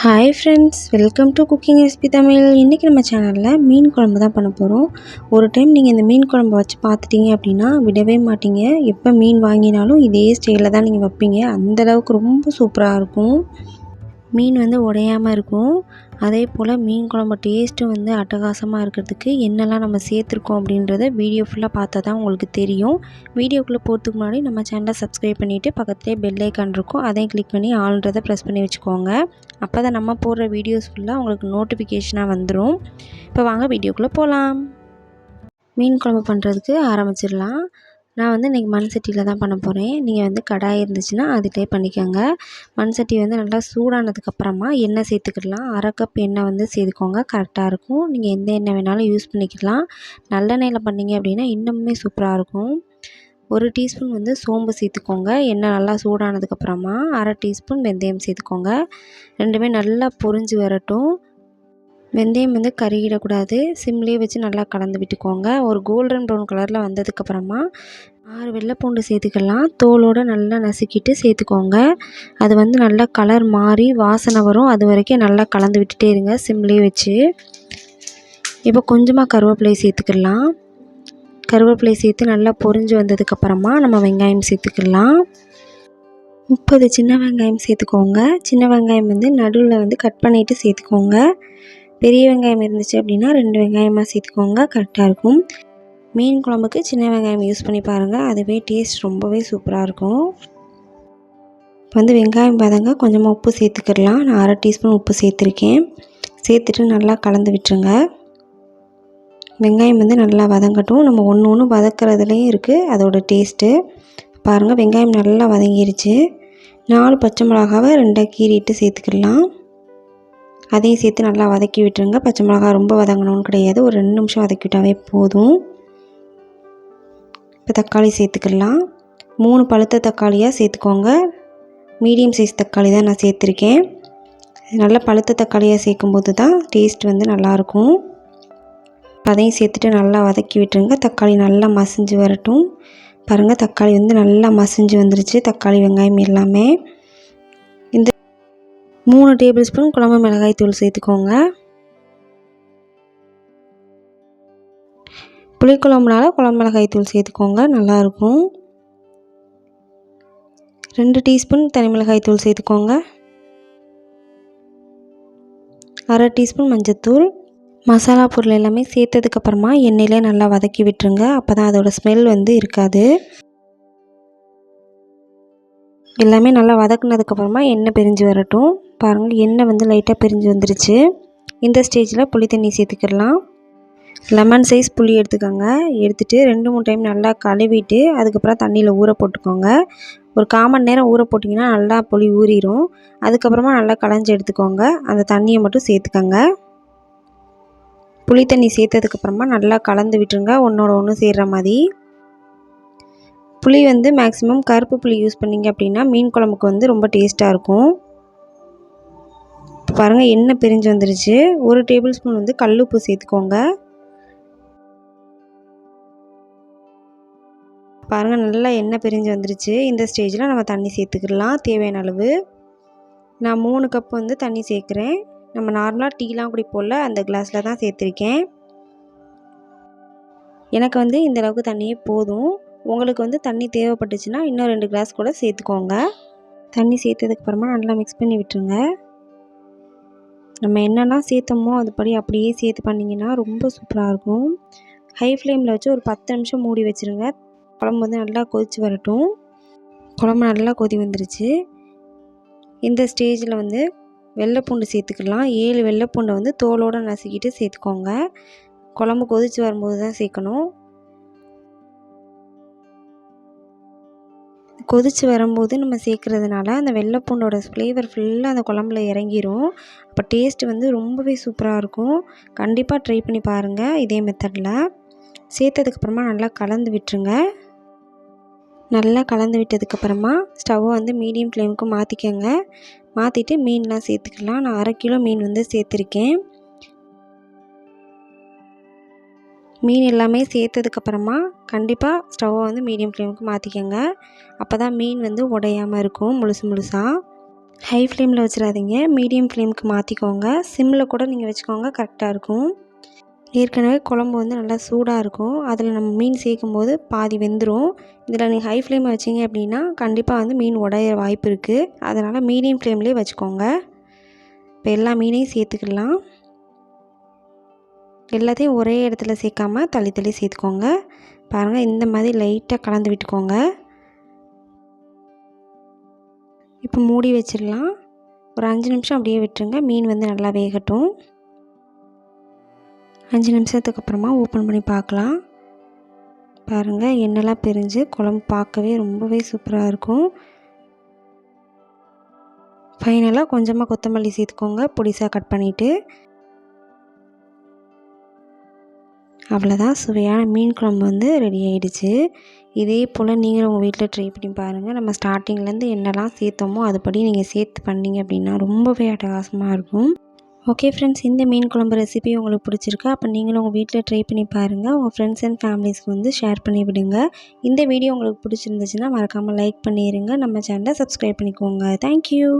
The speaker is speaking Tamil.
Hi friends welcome to cooking recipe Tamil இன்றைக்கி நம்ம சேனலில் மீன் குழம்பு தான் பண்ண போகிறோம் ஒரு டைம் நீங்கள் இந்த மீன் குழம்பு வச்சு பார்த்துட்டீங்க அப்படின்னா விடவே மாட்டீங்க. எப்போ மீன் வாங்கினாலும் இதே ஸ்டைலில் தான் நீங்கள் வைப்பீங்க. அந்தளவுக்கு ரொம்ப சூப்பராக இருக்கும். மீன் வந்து உடையாமல் இருக்கும். அதே போல் மீன் குழம்பு டேஸ்ட்டும் வந்து அட்டகாசமாக இருக்கிறதுக்கு என்னெல்லாம் நம்ம சேர்த்துருக்கோம் அப்படின்றத வீடியோ ஃபுல்லாக பார்த்தா தான் உங்களுக்கு தெரியும். வீடியோக்குள்ளே போகிறதுக்கு முன்னாடி நம்ம சேனலை சப்ஸ்கிரைப் பண்ணிவிட்டு பக்கத்துலேயே பெல் ஐக்கான் இருக்கும். அதையும் கிளிக் பண்ணி ஆல்ன்றதை ப்ரெஸ் பண்ணி வச்சுக்கோங்க. அப்போ தான் நம்ம போடுற வீடியோஸ் ஃபுல்லாக உங்களுக்கு நோட்டிஃபிகேஷனாக வந்துடும் இப்போ வாங்க வீடியோக்குள்ளே போகலாம் மீன் குழம்பு பண்ணுறதுக்கு ஆரம்பிச்சிடலாம். நான் வந்து இன்றைக்கி மண் சட்டியில் தான் பண்ண போகிறேன் நீங்கள் வந்து கடாய் இருந்துச்சுன்னா அதுலேயே பண்ணிக்கோங்க. மண் சட்டி வந்து நல்லா சூடானதுக்கப்புறமா எண்ணெய் சேர்த்துக்கிடலாம். அரை கப் எண்ணெய் வந்து சேர்த்துக்கோங்க. கரெக்டாக இருக்கும். நீங்கள் எந்த எண்ணெய் வேணாலும் யூஸ் பண்ணிக்கலாம். நல்லெண்ணெயில் பண்ணிங்க அப்படின்னா இன்னுமே சூப்பராக இருக்கும். ஒரு டீஸ்பூன் வந்து சோம்பு சேர்த்துக்கோங்க. எண்ணெய் நல்லா சூடானதுக்கப்புறமா அரை டீஸ்பூன் வெந்தயம் சேர்த்துக்கோங்க. ரெண்டுமே நல்லா பொரிஞ்சு வரட்டும். வெந்தயம் வந்து கருகிடக்கூடாது. சிம்லேயே வச்சு நல்லா கலந்து விட்டுக்கோங்க. ஒரு கோல்டன் ப்ரௌன் கலரில் வந்ததுக்கப்புறமா ஆறு வெள்ளைப்பூண்டு சேர்த்துக்கலாம். தோலோடு நல்லா நசுக்கிட்டு சேர்த்துக்கோங்க. அது வந்து நல்லா கலர் மாறி வாசனை வரும். அது வரைக்கும் நல்லா கலந்து விட்டுட்டே இருங்க சிம்லேயே வச்சு. இப்போ கொஞ்சமாக கருவேப்பிலை சேர்த்துக்கலாம். கருவேப்பிலை சேர்த்து நல்லா பொரிஞ்சு வந்ததுக்கப்புறமா நம்ம வெங்காயம் சேர்த்துக்கலாம். முப்பது சின்ன வெங்காயம் சேர்த்துக்கோங்க. சின்ன வெங்காயம் வந்து நடுவில் வந்து கட் பண்ணிவிட்டு சேர்த்துக்கோங்க. பெரிய வெங்காயம் இருந்துச்சு அப்படின்னா ரெண்டு வெங்காயமாக சேர்த்துக்கோங்க கரெக்டாக இருக்கும். மீன் குழம்புக்கு சின்ன வெங்காயம் யூஸ் பண்ணி பாருங்கள் அதுவே டேஸ்ட் ரொம்பவே சூப்பராக இருக்கும். இப்போ வந்து வெங்காயம் பாதங்க கொஞ்சமாக உப்பு சேர்த்துக்கிடலாம். நான் அரை டீஸ்பூன் உப்பு சேர்த்துருக்கேன். சேர்த்துட்டு நல்லா கலந்து விட்டுருங்க. வெங்காயம் வந்து நல்லா வதங்கட்டும். நம்ம ஒன்று ஒன்று வதக்கிறதுலேயும் இருக்குது அதோட டேஸ்ட்டு பாருங்கள் வெங்காயம் நல்லா வதங்கிருச்சு. நாலு பச்சை மிளகாவை ரெண்டாக கீறிட்டு சேர்த்துக்கிடலாம். அதையும் சேர்த்து நல்லா வதக்கி விட்டுருங்க. பச்சை மிளகா ரொம்ப வதங்கணும்னு கிடையாது. ஒரு ரெண்டு நிமிஷம் வதக்கி விட்டாவே போதும். இப்போ தக்காளி சேர்த்துக்கலாம். மூணு பழுத்த தக்காளியாக சேர்த்துக்கோங்க. மீடியம் சைஸ் தக்காளி தான் நான் சேர்த்துருக்கேன். நல்லா பழுத்த தக்காளியாக சேர்க்கும்போது தான் டேஸ்ட் வந்து நல்லாயிருக்கும். அதையும் சேர்த்துட்டு நல்லா வதக்கி விட்டுருங்க. தக்காளி நல்லா மசிஞ்சு வரட்டும். பாருங்கள் தக்காளி வந்து நல்லா மசிஞ்சு வந்துருச்சு. தக்காளி வெங்காயம் எல்லாமே. இந்த மூணு டேபிள் ஸ்பூன் குழம்பு மிளகாய் தூள் சேர்த்துக்கோங்க. புளிக்குழம்புனால குழம்பு மிளகாய் தூள் சேர்த்துக்கோங்க நல்லாயிருக்கும். ரெண்டு டீஸ்பூன் தனி மிளகாய் தூள் சேர்த்துக்கோங்க. அரை டீஸ்பூன் மஞ்சத்தூள். மசாலா பொருள் எல்லாமே சேர்த்ததுக்கப்புறமா எண்ணெயிலே நல்லா வதக்கி விட்டுருங்க அப்போ தான் அதோடய ஸ்மெல் வந்து இருக்காது. எல்லாமே நல்லா வதக்குனதுக்கப்புறமா எண்ணெய் பிரிஞ்சு வரட்டும். பாருங்கள் எண்ணெய் வந்து லைட்டாக பிரிஞ்சு வந்துருச்சு. இந்த ஸ்டேஜில் புளி தண்ணி சேர்த்துக்கிடலாம். லெமன் சைஸ் புளி எடுத்துக்கோங்க. எடுத்துகிட்டு ரெண்டு மூணு டைம் நல்லா கழுவிட்டு அதுக்கப்புறம் தண்ணியில் ஊற போட்டுக்கோங்க. ஒரு காமன் நேரம் ஊற போட்டிங்கன்னா நல்லா புளி ஊறிடும் அதுக்கப்புறமா நல்லா களைஞ்சி எடுத்துக்கோங்க. அந்த தண்ணியை மட்டும் சேர்த்துக்கோங்க. புளி தண்ணி சேர்த்ததுக்கப்புறமா நல்லா கலந்து விட்டுருங்க. ஒன்றோட ஒன்று சேர்கிற மாதிரி. புளி வந்து மேக்ஸிமம் கருப்பு புளி யூஸ் பண்ணிங்க அப்படின்னா மீன் குழம்புக்கு வந்து ரொம்ப டேஸ்ட்டாக இருக்கும். இப்போ பாருங்கள் எண்ணெய் பிரிஞ்சு வந்துருச்சு. ஒரு டேபிள் ஸ்பூன் வந்து கல்லுப்பு சேர்த்துக்கோங்க. பாருங்கள் நல்லா எண்ணெய் பிரிஞ்சு வந்துருச்சு. இந்த ஸ்டேஜில் நம்ம தண்ணி சேர்த்துக்கிடலாம் தேவையான அளவு. நான் மூணு கப் வந்து தண்ணி சேர்க்குறேன். நம்ம நார்மலாக டீலாம் குடிப்போம்ல அந்த கிளாஸில் தான் சேர்த்துருக்கேன். எனக்கு வந்து இந்த அளவுக்கு தண்ணியே போதும். உங்களுக்கு வந்து தண்ணி தேவைப்பட்டுச்சுன்னா இன்னும் ரெண்டு கிளாஸ் கூட சேர்த்துக்கோங்க. தண்ணி சேர்த்ததுக்கப்புறமா நல்லா மிக்ஸ் பண்ணி விட்டுருங்க. நம்ம என்னெல்லாம் சேர்த்தோமோ அதுபடி அப்படியே சேர்த்து பண்ணிங்கன்னா ரொம்ப சூப்பராக இருக்கும். ஹை ஃப்ளேமில் வச்சு ஒரு பத்து நிமிஷம் மூடி வச்சுருங்க. குழம்பு வந்து நல்லா கொதித்து வரட்டும். குழம்பு நல்லா கொதி வந்துருச்சு. இந்த ஸ்டேஜில் வந்து வெள்ளைப்பூண்டு சேர்த்துக்கலாம். ஏழு வெள்ளைப்பூண்டை வந்து தோலோடு நசுக்கிட்டு சேர்த்துக்கோங்க. குழம்பு கொதித்து வரும்போது தான் சேர்க்கணும். கொதித்து வரும்போது நம்ம சேர்க்குறதுனால அந்த வெள்ளைப்பூண்டோட ஃப்ளேவர் ஃபுல்லாக அந்த குழம்புல இறங்கிரும். அப்போ டேஸ்ட்டு வந்து ரொம்பவே சூப்பராக இருக்கும். கண்டிப்பாக ட்ரை பண்ணி பாருங்கள் இதே மெத்தடில் சேர்த்ததுக்கப்புறமா நல்லா கலந்து விட்டுருங்க. நல்லா கலந்து விட்டதுக்கப்புறமா ஸ்டவ்வை வந்து மீடியம் ஃப்ளேமுக்கு மாற்றிக்கோங்க மாற்றிட்டு மீன்லாம் சேர்த்துக்கலாம். நான் அரை கிலோ மீன் வந்து சேர்த்துருக்கேன். மீன் எல்லாமே சேர்த்ததுக்கப்புறமா கண்டிப்பாக ஸ்டவ்வை வந்து மீடியம் ஃப்ளேமுக்கு மாற்றிக்கோங்க அப்போ தான் மீன் வந்து உடையாமல் இருக்கும் முழுசு முழுசாக ஹை ஃப்ளேமில் வச்சிடாதீங்க. மீடியம் ஃப்ளேமுக்கு மாற்றிக்கோங்க சிம்மில் கூட நீங்கள் வச்சுக்கோங்க கரெக்டாக இருக்கும். ஏற்கனவே குழம்பு வந்து நல்லா சூடாக இருக்கும். அதில் நம்ம மீன் சேர்க்கும்போது பாதி வெந்துடும் இதில் நீங்கள் ஹை ஃப்ளேம் வச்சிங்க அப்படின்னா கண்டிப்பாக வந்து மீன் உடைய வாய்ப்பு இருக்குது அதனால் மீடியம் ஃப்ளேம்லேயே வச்சுக்கோங்க. இப்போ எல்லா மீனையும் சேர்த்துக்கலாம். எல்லாத்தையும் ஒரே இடத்துல சேர்க்காம தள்ளி தள்ளி சேர்த்துக்கோங்க. பாருங்கள் இந்த மாதிரி லைட்டாக கலந்து விட்டுக்கோங்க. இப்போ மூடி வச்சிடலாம். ஒரு அஞ்சு நிமிஷம் அப்படியே விட்டுருங்க. மீன் வந்து நல்லா வேகட்டும். அஞ்சு நிமிஷத்துக்கு அப்புறமா ஓப்பன் பண்ணி பார்க்கலாம். பாருங்கள் எண்ணெய்லாம் பிரிஞ்சு குழம்பு பார்க்கவே ரொம்பவே சூப்பராக இருக்கும். ஃபைனலாக கொஞ்சமாக கொத்தமல்லி சேர்த்துக்கோங்க. பொடிசாக கட் பண்ணிவிட்டு அவ்வளோதான் சுவையான மீன் குழம்பு வந்து ரெடி ஆகிடுச்சு இதே போல் நீங்களும் உங்கள் வீட்டில் ட்ரை பண்ணி பாருங்கள் நம்ம ஸ்டார்டிங்லேருந்து என்னெல்லாம் சேர்த்தோமோ அதுபடி நீங்கள் சேர்த்து பண்ணிங்க அப்படின்னா ரொம்பவே அட்டகாசமாக இருக்கும். ஓகே ஃப்ரெண்ட்ஸ் இந்த மீன் குழம்பு ரெசிபி உங்களுக்கு பிடிச்சிருக்கா? அப்போ நீங்களும் உங்கள் வீட்டில் ட்ரை பண்ணி பாருங்கள் உங்கள் ஃப்ரெண்ட்ஸ் அண்ட் ஃபேமிலிஸ்க்கு வந்து ஷேர் பண்ணி விடுங்க. இந்த வீடியோ உங்களுக்கு பிடிச்சிருந்துச்சுன்னா மறக்காமல் லைக் பண்ணிடுங்க நம்ம சேனலை சப்ஸ்கிரைப் பண்ணிக்கோங்க. தேங்க்யூ